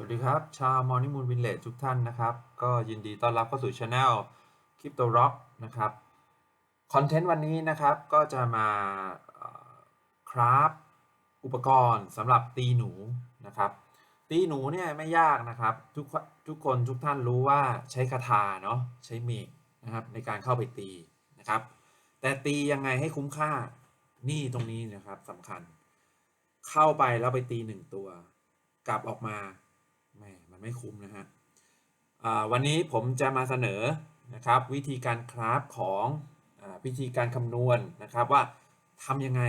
สวัสดีครับ ชาว Morning Moon Village ทุกท่านนะครับ ก็ยินดีต้อนรับเข้าสู่ช anel Crypto Rock นะครับคอนเทนต์วันนี้นะครับก็จะมาคราฟอุปกรณ์สำหรับตีหนูนะครับ ตีหนูเนี่ยไม่ยากนะครับ ทุกทุกคนทุกท่านรู้ว่าใช้คาถาเนาะใช้เมกนะครับในการเข้าไปตีนะครับ แต่ตียังไงให้คุ้มค่านี่ตรงนี้นะครับสำคัญ เข้าไปแล้วไปตีหนึ่งตัว กลับออกมา มันไม่คุ้มนะฮะอ่าวันนี้ผมจะมาเสนอนะครับวิธีการคราฟของอาวิธีการคำนวณนะครับว่าทำยังไง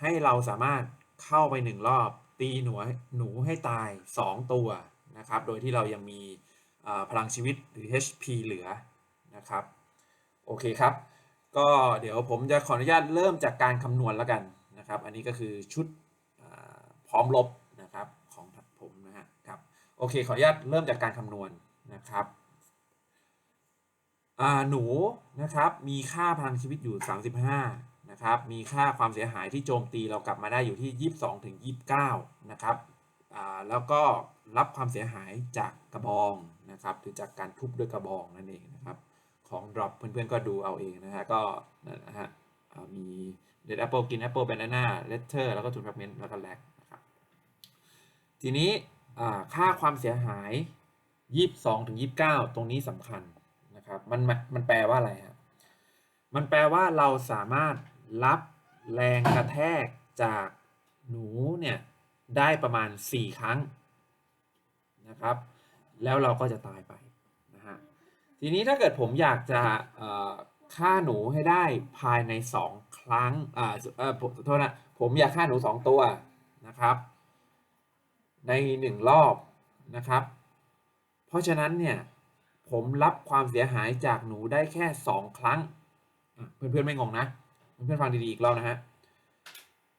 ให้เราสามารถเข้าไปหนึ่งรอบ ตีหนูหนูให้ตาย 2 ตัวนะครับโดยที่เรายังมีอ่าพลังชีวิตหรือ HP เหลือนะครับโอเคครับ ก็เดี๋ยวผมจะขออนุญาตเริ่มจากการคำนวณแล้วกันนะครับ อันนี้ก็คือชุดอ่าพร้อมลบ โอเค ขออนุญาตเริ่มจากการคำนวณนะครับหนูนะครับมีค่าพลังชีวิตอยู่ 35นะครับมีค่าความเสียหายที่โจมตีเรากลับมาได้อยู่ที่ 22ถึง29นะครับแล้วก็รับความเสียหายจากกระบองนะครับหรือจากการทุบด้วยกระบองนั่นเองนะครับของ drop เพื่อนๆก็ดูเอาเองนะฮะก็นะฮะอ่ามี dead apple กิน apple banana letter แล้วก็ทุน fragment แล้วก็ lag นะครับทีนี้ ค่าความเสียหาย 22ถึง29 ตรงนี้สำคัญนะครับมันมันแปลว่าอะไรฮะมันแปลว่าเราสามารถรับแรงกระแทกจากหนูเนี่ยได้ประมาณ 4 ครั้งนะครับ แล้วเราก็จะตายไปนะฮะทีนี้ถ้าเกิดผมอยากจะฆ่าหนูให้ได้ภายใน 2 ครั้งอ่าโทษนะผมอยากฆ่าหนู 2 ตัวนะครับ ใน 1 รอบนะครับ เพราะฉะนั้นเนี่ยผมรับความเสียหายจากหนูได้แค่ 2 ครั้งอะเพื่อนๆไม่งงนะ เพื่อนๆฟังดีๆอีกรอบนะฮะ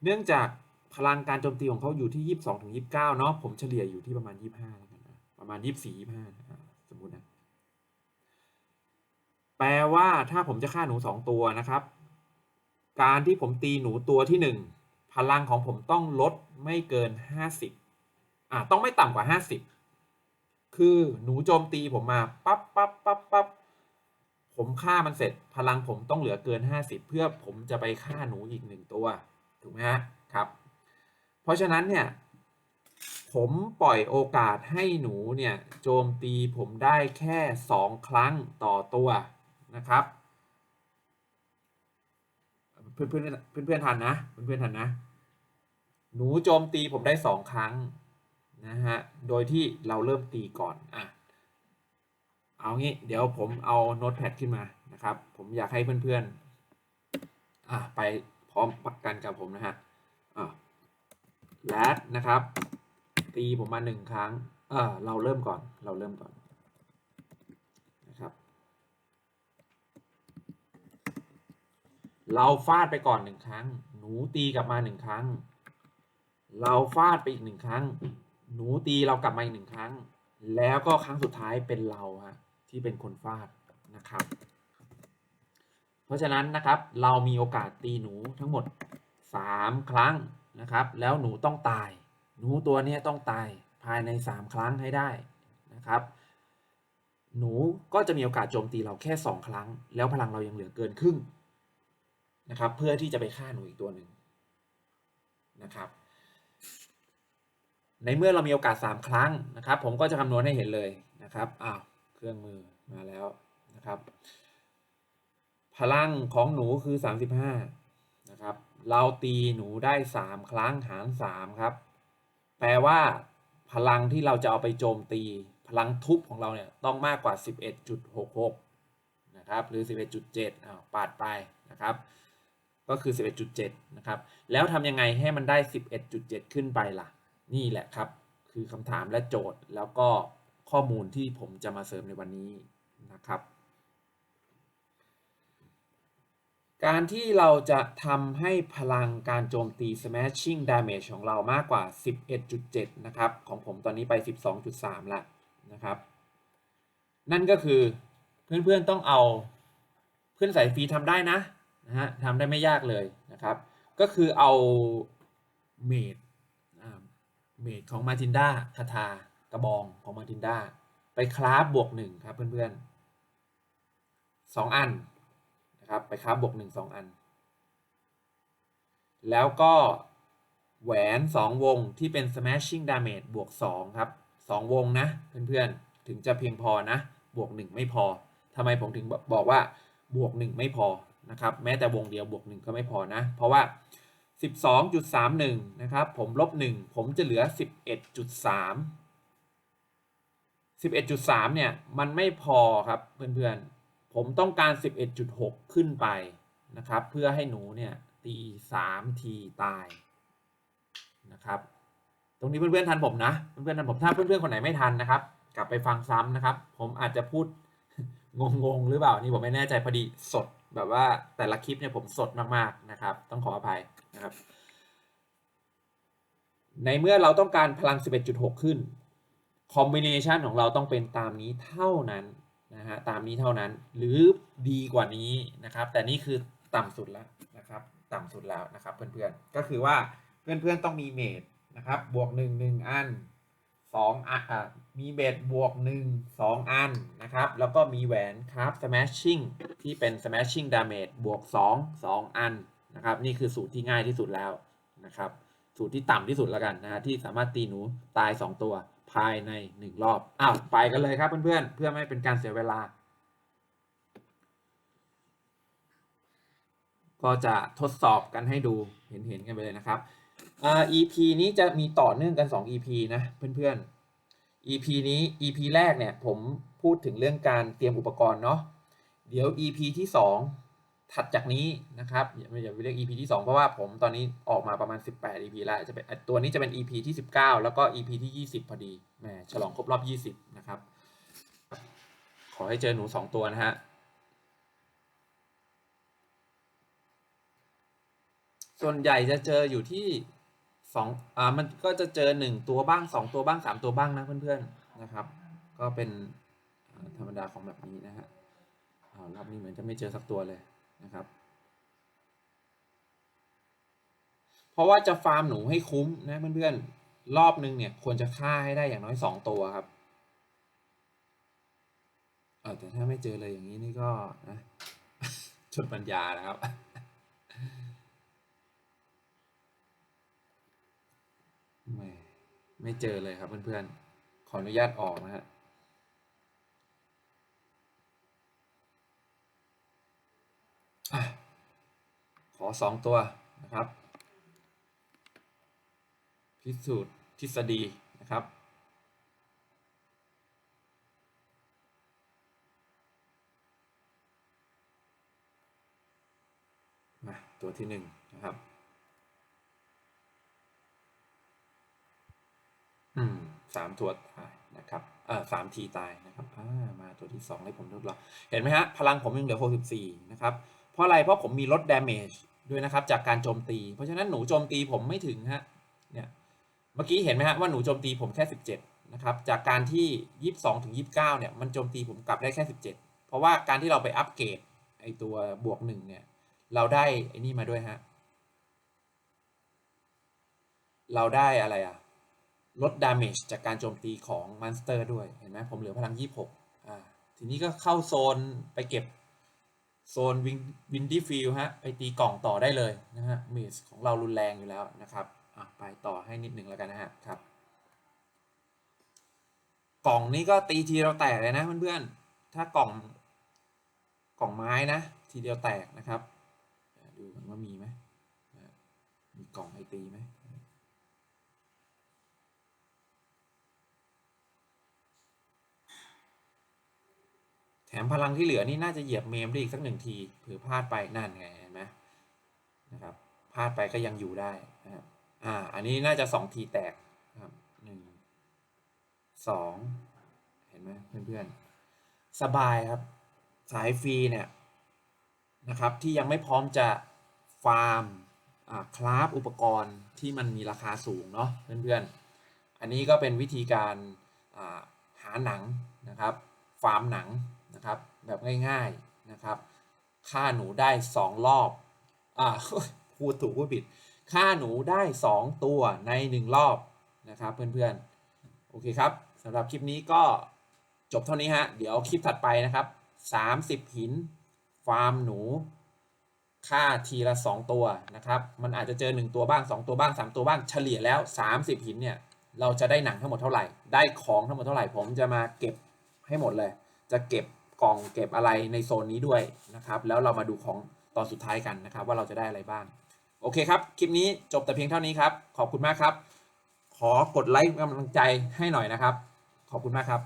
เนื่องจากพลังการโจมตีของเขาอยู่ที่ 22ถึง29 เนาะผมเฉลี่ยอยู่ที่ประมาณ 25แล้วกันนะประมาณ 24 25นะสมมุตินะ แปลว่าถ้าผมจะฆ่าหนูสองตัวนะครับ การที่ผมตีหนูตัวที่หนึ่งพลังของผมต้องลดไม่เกินห้าสิบ อ่าต้องไม่ต่ำกว่าห้าสิบคือหนูโจมตีผมมาปั๊บปั๊บปั๊บปั๊บผมฆ่ามันเสร็จพลังผมต้องเหลือเกินห้าสิบเพื่อผมจะไปฆ่าหนูอีกหนึ่งตัว ถูกไหมฮะครับ เพราะฉะนั้นเนี่ย ผมปล่อยโอกาสให้หนูเนี่ยโจมตีผมได้แค่สองครั้งต่อตัวนะครับเพื่อนเพื่อนเพื่อนเพื่อนทันนะเพื่อนเพื่อนทันนะ หนูโจมตีผมได้สองครั้ง นะฮะ โดยที่เราเริ่มตีก่อน อะ เอางี้ เดี๋ยวผมเอาโน้ตแพดขึ้นมานะครับ ผมอยากให้เพื่อนๆ อะ ไปพร้อมปักกันกับผมนะฮะ อะแลดนะครับ ตีผมมาหนึ่งครั้ง เออเราเริ่มก่อน เราเริ่มก่อนนะครับ เราฟาดไปก่อนหนึ่งครั้ง หนูตีกลับมาหนึ่งครั้งเราฟาดไปอีกหนึ่งครั้ง หนูตีเรากลับมาอีกหนึ่งครั้ง แล้วก็ครั้งสุดท้ายเป็นเราฮะที่เป็นคนฟาดนะครับ เพราะฉะนั้นนะครับเรามีโอกาสตีหนูทั้งหมด 3 ครั้งนะครับ แล้วหนูต้องตาย หนูตัวนี้ต้องตายภายใน 3 ครั้งให้ได้นะครับ หนูก็จะมีโอกาสโจมตีเราแค่ 2 ครั้ง แล้วพลังเรายังเหลือเกินครึ่งนะครับ เพื่อที่จะไปฆ่าหนูอีกตัวหนึ่งนะครับ ในเมื่อเรามีโอกาส 3 ครั้งนะครับ ผมก็จะคำนวณให้เห็นเลยนะครับอ้าวเครื่องมือมาแล้วนะครับ พลังของหนูคือ 35นะครับ เราตีหนูได้ 3 ครั้งหาร 3 ครับ แปลว่า พลังที่เราจะเอาไปโจมตี พลังทุบของเราเนี่ยต้องมากกว่า 11.66 นะครับ หรือ 11.7อ้าวปาดไปนะครับก็คือ 11.7 นะครับ แล้วทำยังไงให้มันได้ 11.7 ขึ้นไปล่ะ นี่แหละครับ คือคำถามและโจทย์แล้วก็ข้อมูลที่ผมจะมาเสริมในวันนี้นะครับ การที่เราจะทำให้พลังการโจมตี smashing damage ของเรามากกว่า 11.7 นะครับ ของผมตอนนี้ไป 12.3ล้วนะครับ นั่นก็คือเพื่อนๆต้องเอาเพื่อนสายฟรีทำได้นะนะฮะทำได้ไม่ยากเลยนะครับ ก็คือเอาเมด เมดของมาตินดาคาทากระบองของมาทินดาไปคราฟบวกหนึ่งครับเพื่อนๆสองอันนะครับไปคราฟบวกหนึ่งสองอัน แล้วก็แหวนสองวงที่เป็น smashing damage บวกสองครับสองวงนะ เพื่อนๆ ถึงจะเพียงพอนะ บวกหนึ่งไม่พอทำไมผมถึงบอกว่าบวกหนึ่งไม่พอนะครับ แม้แต่วงเดียวบวกหนึ่งก็ไม่พอนะ เพราะว่า 12.31 นะครับ ผมลบ 1 ผมจะเหลือ 11.3 11.3 เนี่ย มันไม่พอครับเพื่อนๆ ผมต้องการ 11.6 ขึ้นไปนะครับ เพื่อให้หนูเนี่ยตี 3 ทีตายนะครับ ตรงนี้เพื่อนๆทันผมนะ เพื่อนๆทันผม ถ้าเพื่อนๆ คนไหนไม่ทันนะครับ กลับไปฟังซ้ำนะครับ ผมอาจจะพูดงงๆ หรือเปล่า นี่ผมไม่แน่ใจพอดีสดแบบว่าแต่ละคลิปเนี่ยผมสดมาก ๆ นะครับ ต้องขออภัย นะครับ ในเมื่อเราต้องการพลัง 11.6 ขึ้นคอมบิเนชันของเราต้องเป็นตามนี้เท่านั้นนะฮะตามนี้เท่านั้นหรือดีกว่านี้นะครับ แต่นี่คือต่ำสุดแล้วนะครับ ต่ำสุดแล้วนะครับเพื่อนๆก็คือว่าเพื่อนๆต้องมีเมดนะครับบวก 1 1 อัน2อันอะมีเบสบวก 1 2 อันนะครับ แล้วก็มีแหวนครับ smashing ที่เป็น smashing damage บวก 2 2 อัน นะครับนี่คือสูตรที่ง่ายที่สุดแล้วนะครับสูตรที่ต่ำที่สุดแล้วกันนะฮะที่สามารถตีหนูตาย 2 ตัวภายใน 1 รอบอ้าวไปกันเลยครับเพื่อนๆเพื่อไม่เป็นการเสียเวลา ก็จะทดสอบกันให้ดูเห็นๆกันไปเลยนะครับอ่า EP นี้จะมีต่อเนื่องกัน 2 EP นะเพื่อนๆ EP นี้ EP แรกเนี่ยผมพูดถึงเรื่องการเตรียมอุปกรณ์เนาะเดี๋ยว EP ที่ 2 ถัดจากนี้นะครับอย่าอย่าไปเรียก EP ที่ 2 เพราะว่าผมตอนนี้ออกมาประมาณ 18 EP แล้วจะเป็นตัวนี้จะเป็น EP ที่ 19 แล้วก็ EP ที่ 20 พอดีแหมฉลองครบรอบ 20 นะครับ ขอให้เจอหนู 2 ตัวนะฮะส่วนใหญ่จะเจออยู่ที่สองอ่ามันก็จะเจอหนึ่งตัวบ้างสองตัวบ้างสามตัวบ้างนะเพื่อนๆนะครับ ก็เป็นธรรมดาของแบบนี้นะฮะรอบนี้เหมือนจะไม่เจอสักตัวเลย นะครับ เพราะว่าจะฟาร์มหนูให้คุ้มนะเพื่อนๆ รอบนึงเนี่ยควรจะฆ่าให้ได้อย่างน้อยสองตัวครับเออแต่ถ้าไม่เจอเลยอย่างนี้นี่ก็นะจนปัญญานะครับ ไม่ไม่เจอเลยครับเพื่อนๆ ขออนุญาตออกนะฮะ อะ ขอสองตัวนะครับ พิสูจน์ทฤษฎีนะครับมาตัวที่หนึ่งนะครับ อืมสามตัวตายนะครับ เอ่อสามทีตายนะครับ อ่า มาตัวที่สองให้ผมทดลอง เห็นไหมฮะ พลังผมยังเหลือหกสิบสี่นะครับ เพราะอะไรเพราะผมมีลด damage ด้วยนะครับจากการโจมตี เพราะฉะนั้นหนูโจมตีผมไม่ถึงฮะเนี่ยเมื่อกี้เห็นไหมฮะว่าหนูโจมตีผมแค่สิบเจ็ดนะครับจากการที่ยี่สิบสองถึงยี่สิบเก้าเนี่ยมันโจมตีผมกลับได้แค่สิบเจ็ดเพราะว่าการที่เราไปอัปเกรดไอตัวบวกหนึ่งเนี่ยเราได้ไอ้นี่มาด้วยฮะเราได้อะไรอะลดดาเมจจากการโจมตีของมอนสเตอร์ด้วยเห็นไหมผมเหลือพลัง 26อ่าทีนี้ก็เข้าโซนไปเก็บ โซนวินวินดี้ฟิลฮะไปตีกล่องต่อได้เลยนะฮะเมจของเรารุนแรงอยู่แล้วนะครับอะไปต่อให้นิดหนึ่งแล้วกันนะฮะครับ กล่องนี้ก็ตีทีเราแตกเลยนะเพื่อนๆถ้ากล่องกล่องไม้นะ ทีเดียวแตกนะครับ ดูกันว่ามีไหมมีกล่องให้ตีไหม มพลังที่เหลือนี่น่าจะเหยียบเมมได้อีกสักหนึ่งทีเผื่อพลาดไปนั่นไงเห็นไหมนะครับพลาดไปก็ยังอยู่ได้นะครับอ่าอันนี้น่าจะสองทีแตกครับหนึ่งสองเห็นไหมเพื่อนๆ สบายครับ สายฟรีเนี่ยนะครับที่ยังไม่พร้อมจะฟาร์มคราฟอุปกรณ์ที่มันมีราคาสูงเนาะเพื่อนๆ อันนี้ก็เป็นวิธีการาหาหนังนะครับ ฟาร์มหนัง นะครับ แบบง่ายๆนะครับฆ่าหนูได้ 2 รอบ อ่าพูดถูกพูดผิดฆ่าหนูได้ 2 ตัวใน 1 รอบนะครับเพื่อนๆ โอเคครับสำหรับคลิปนี้ก็จบเท่านี้ฮะ เดี๋ยวคลิปถัดไปนะครับ 30 หิน ฟาร์มหนู ค่าทีละ 2 ตัวนะครับ มันอาจจะเจอ 1 ตัวบ้าง 2 ตัวบ้าง 3 ตัวบ้าง เฉลี่ยแล้ว 30 หินเนี่ย เราจะได้หนังทั้งหมดเท่าไหร่ ได้ของทั้งหมดเท่าไหร่ ผมจะมาเก็บให้หมดเลย จะเก็บ กล่องเก็บอะไรในโซนนี้ด้วยนะครับ แล้วเรามาดูของตอนสุดท้ายกันนะครับ ว่าเราจะได้อะไรบ้าง โอเคครับ คลิปนี้จบแต่เพียงเท่านี้ครับ ขอบคุณมากครับ ขอกดไลค์กำลังใจให้หน่อยนะครับ ขอบคุณมากครับ